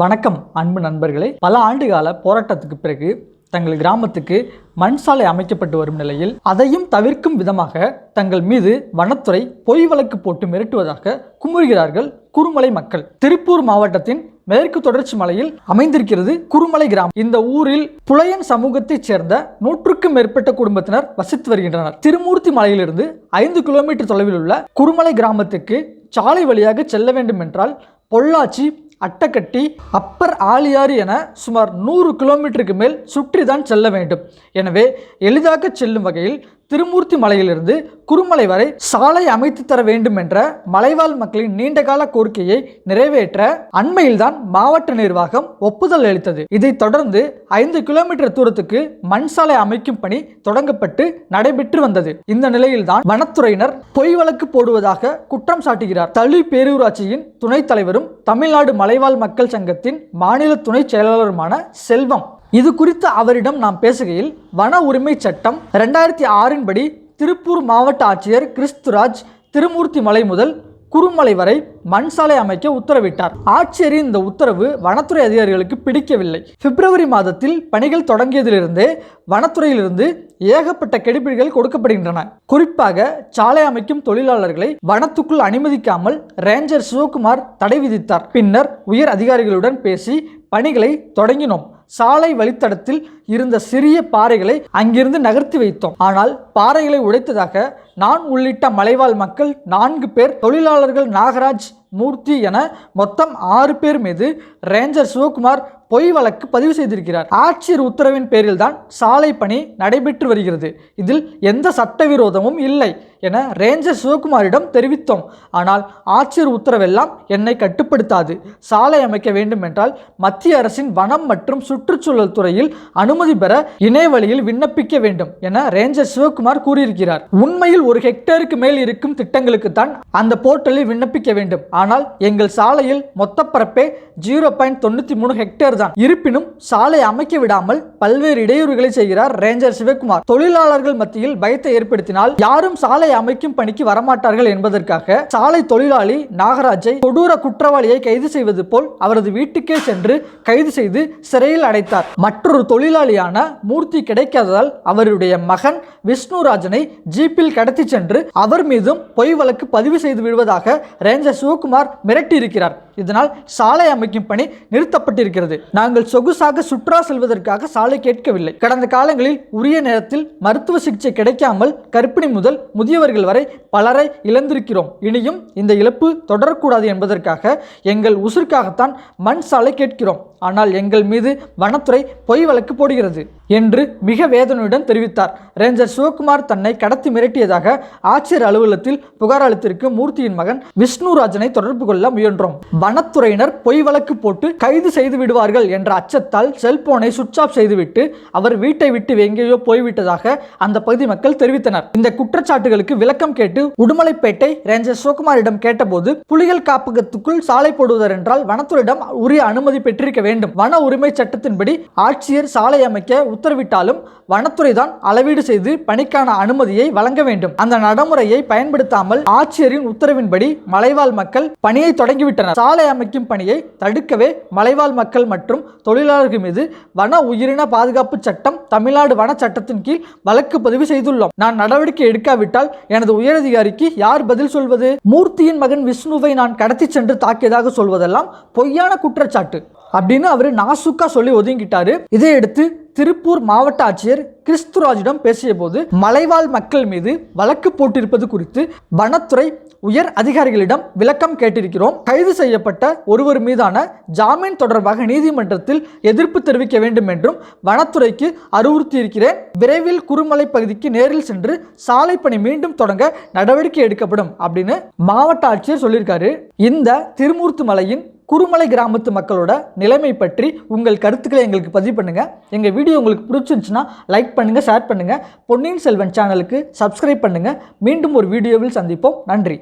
வணக்கம் அன்பு நண்பர்களே. பல ஆண்டுகால போராட்டத்துக்கு பிறகு தங்கள் கிராமத்துக்கு மண் சாலை அமைக்கப்பட்டு வரும் நிலையில் அதையும் தவிர்க்கும் விதமாக தங்கள் மீது வனத்துறை பொய் வழக்கு போட்டு மிரட்டுவதாக குமுறுகிறார்கள் குறுமலை மக்கள். திருப்பூர் மாவட்டத்தின் மேற்கு தொடர்ச்சி மலையில் அமைந்திருக்கிறது குறுமலை கிராமம். இந்த ஊரில் புலையன் சமூகத்தைச் சேர்ந்த நூற்றுக்கும் மேற்பட்ட குடும்பத்தினர் வசித்து வருகின்றனர். திருமூர்த்தி மலையிலிருந்து ஐந்து கிலோமீட்டர் தொலைவில் உள்ள குறுமலை கிராமத்துக்கு சாலை வழியாக செல்ல வேண்டும் என்றால் பொள்ளாச்சி அட்டக்கட்டி அப்பர் ஆலியாறு என சுமார் நூறு கிலோமீட்டருக்கு மேல் சுற்றி தான் செல்ல வேண்டும். எனவே எளிதாக செல்லும் வகையில் திருமூர்த்தி மலையிலிருந்து குறுமலை வரை சாலை அமைத்து தர வேண்டும் என்ற மலைவாழ் மக்களின் நீண்டகால கோரிக்கையை நிறைவேற்ற அண்மையில்தான் மாவட்ட நிர்வாகம் ஒப்புதல் அளித்தது. இதைத் தொடர்ந்து ஐந்து கிலோமீட்டர் தூரத்துக்கு மண் சாலை அமைக்கும் பணி தொடங்கப்பட்டு நடைபெற்று வந்தது. இந்த நிலையில்தான் வனத்துறையினர் பொய் வழக்கு போடுவதாக குற்றம் சாட்டுகிறார். தளி பேரூராட்சியின் துணைத் தலைவரும் தமிழ்நாடு மலைவாழ் மக்கள் சங்கத்தின் மாநில துணை செயலாளருமான செல்வம் இது குறித்து அவரிடம் நாம் பேசுகையில் வன உரிமை சட்டம் ரெண்டாயிரத்தி ஆறின் படி திருப்பூர் மாவட்ட ஆட்சியர் கிறிஸ்துராஜ் திருமூர்த்தி மலை முதல் குறுமலை வரை மண் சாலை அமைக்க உத்தரவிட்டார். ஆட்சியரின் இந்த உத்தரவு வனத்துறை அதிகாரிகளுக்கு பிடிக்கவில்லை. பிப்ரவரி மாதத்தில் பணிகள் தொடங்கியதிலிருந்தே வனத்துறையிலிருந்து ஏகப்பட்ட கெடுபிடிகள் கொடுக்கப்படுகின்றன. குறிப்பாக சாலை அமைக்கும் தொழிலாளர்களை வனத்துக்குள் அனுமதிக்காமல் ரேஞ்சர் சிவகுமார் தடை விதித்தார். பின்னர் உயர் அதிகாரிகளுடன் பேசி பணிகளை தொடங்கினோம். சாலை வழித்தடத்தில் இருந்த சிறிய பாறைகளை அங்கிருந்து நகர்த்தி வைத்தோம். ஆனால் பாறைகளை உடைத்ததாக நான் உள்ளிட்ட மலைவாழ் மக்கள் நான்கு பேர் தொழிலாளர்கள் நாகராஜ் மூர்த்தி என மொத்தம் ஆறு பேர் மீது ரேஞ்சர் சிவகுமார் பொய் வழக்கு பதிவு செய்திருக்கிறார். ஆட்சியர் உத்தரவின் பேரில் தான் சாலை பணி நடைபெற்று வருகிறது. இதில் எந்த சட்டவிரோதமும் இல்லை. என ரேஞ்சர் சிவகுமாரிடம் தெரிவித்தோம். ஆனால் ஆட்சியர் உத்தரவெல்லாம் என்னை கட்டுப்படுத்தாது. சாலை அமைக்க வேண்டும் என்றால் மத்திய அரசின் வனம் மற்றும் சுற்றுச்சூழல் துறையில் அனுமதி பெற இணையவழியில் விண்ணப்பிக்க வேண்டும் என ரேஞ்சர் சிவகுமார் கூறியிருக்கிறார். உண்மையில் ஒரு ஹெக்டேருக்கு மேல் இருக்கும் திட்டங்களுக்கு தான் அந்த போர்ட்டலில் விண்ணப்பிக்க வேண்டும். ஆனால் எங்கள் சாலையில் மொத்த பரப்பே ஜீரோ பாயிண்ட் தொண்ணூற்றி மூணு ஹெக்டேர் தான். இருப்பினும் சாலை அமைக்க விடாமல் பல்வேறு இடையூறுகளை செய்கிறார் ரேஞ்சர் சிவகுமார். தொழிலாளர்கள் மத்தியில் பயத்தை ஏற்படுத்தினால் யாரும் சாலை அமைக்கும் பணிக்கு வரமாட்டார்கள் என்பதற்காக சாலை தொழிலாளி நாகராஜை கொடூர குற்றவாளியை கைது செய்வது போல் அவரது வீட்டுக்கே சென்று கைது செய்து சிறையில் அடைத்தார். மற்றொரு தொழிலாளியான மூர்த்தி கிடைக்காததால் அவருடைய மகன் விஷ்ணுராஜனை ஜீப்பில் கடத்தி சென்று அவர் மீதும் பொய் வழக்கு பதிவு செய்து விடுவதாக ரேஞ்சர் சிவகுமார் மிரட்டியிருக்கிறார். இதனால் சாலை அமைக்கும் பணி நிறுத்தப்பட்டிருக்கிறது. நாங்கள் சொகுசாக சுற்றுலா செல்வதற்காக சாலை கேட்கவில்லை. கடந்த காலங்களில் உரிய நேரத்தில் மருத்துவ சிகிச்சை கிடைக்காமல் கர்ப்பிணி முதல் முதியவர்கள் வரை பலரை இழந்திருக்கிறோம். இனியும் இந்த இழப்பு தொடரக்கூடாது என்பதற்காக எங்கள் உசுருக்காகத்தான் மண் சாலை கேட்கிறோம். ஆனால் எங்கள் மீது வனத்துறை பொய் வழக்கு போடுகிறது. என்று மிக வேதனையுடன் தெரிவித்தார். ரேஞ்சர் சிவகுமார் தன்னை கடத்தி மிரட்டியதாக ஆட்சியர் அலுவலகத்தில் புகார் அளித்திருக்கும் மூர்த்தியின் மகன் விஷ்ணுராஜனை தொடர்பு கொள்ள முயன்றோம். வனத்துறையினர் பொய் வழக்கு போட்டு கைது செய்து விடுவார்கள் என்ற அச்சத்தால் செல்போனை சுவிட்ச் ஆஃப் செய்துவிட்டு அவர் வீட்டை விட்டு எங்கேயோ போய்விட்டதாக அந்த பகுதி மக்கள் தெரிவித்தனர். இந்த குற்றச்சாட்டுகளுக்கு விளக்கம் கேட்டு உடுமலைப்பேட்டை ரேஞ்சர் சிவகுமாரிடம் கேட்டபோது புலிகள் காப்பகத்துக்குள் சாலை போடுவதர் என்றால் வனத்துறையிடம் உரிய அனுமதி பெற்றிருக்க வேண்டும். வன உரிமை சட்டத்தின்படி ஆட்சியர் சாலை அமைக்க உத்தரவிட்டாலும் வனத்துறை தான் அளவீடு செய்து பணிக்கான அனுமதியை வழங்க வேண்டும். அந்த நடைமுறையை பயன்படுத்தாமல் ஆட்சியரின் உத்தரவின்படி மலைவாழ் மக்கள் பணியை தொடங்கிவிட்டனர். சாலை அமைக்கும் பணியை தடுக்கவே மலைவாழ் மக்கள் மற்றும் தொழிலாளர்கள் மீது வன உயிரின பாதுகாப்பு சட்டம் தமிழ்நாடு வன சட்டத்தின் கீழ் வழக்கு பதிவு செய்துள்ளோம். நான் நடவடிக்கை எடுக்காவிட்டால் எனது உயரதிகாரிக்கு யார் பதில் சொல்வது? மூர்த்தியின் மகன் விஷ்ணுவை நான் கடத்தி சென்று தாக்கியதாக சொல்வதெல்லாம் பொய்யான குற்றச்சாட்டு. அப்படின்னு அவர் நாசுக்கா சொல்லி ஒதுங்கிட்டாரு. இதையடுத்து திருப்பூர் மாவட்ட ஆட்சியர் கிறிஸ்துராஜிடம் பேசிய போது மலைவாழ் மக்கள் மீது வழக்கு போட்டிருப்பது குறித்து வனத்துறை உயர் அதிகாரிகளிடம் விளக்கம் கேட்டிருக்கிறோம். கைது செய்யப்பட்ட ஒருவர் மீதான ஜாமீன் தொடர்பாக நீதிமன்றத்தில் எதிர்ப்பு தெரிவிக்க வேண்டும் என்றும் வனத்துறைக்கு அறிவுறுத்தியிருக்கிறேன். விரைவில் குறுமலை பகுதிக்கு நேரில் சென்று சாலை பணி மீண்டும் தொடங்க நடவடிக்கை எடுக்கப்படும் அப்படின்னு மாவட்ட ஆட்சியர் சொல்லியிருக்காரு. இந்த திருமூர்த்தி மலையின் குறுமலை கிராமத்து மக்களோட நிலைமை பற்றி உங்கள் கருத்துக்களை எங்களுக்கு பதிவு பண்ணுங்கள் எங்கள் வீடியோ உங்களுக்கு பிடிச்சிருந்துச்சுன்னா லைக் பண்ணுங்கள் ஷேர் பண்ணுங்கள் பொன்னியின் செல்வன் சேனலுக்கு சப்ஸ்கிரைப் பண்ணுங்கள் மீண்டும் ஒரு வீடியோவில் சந்திப்போம். நன்றி.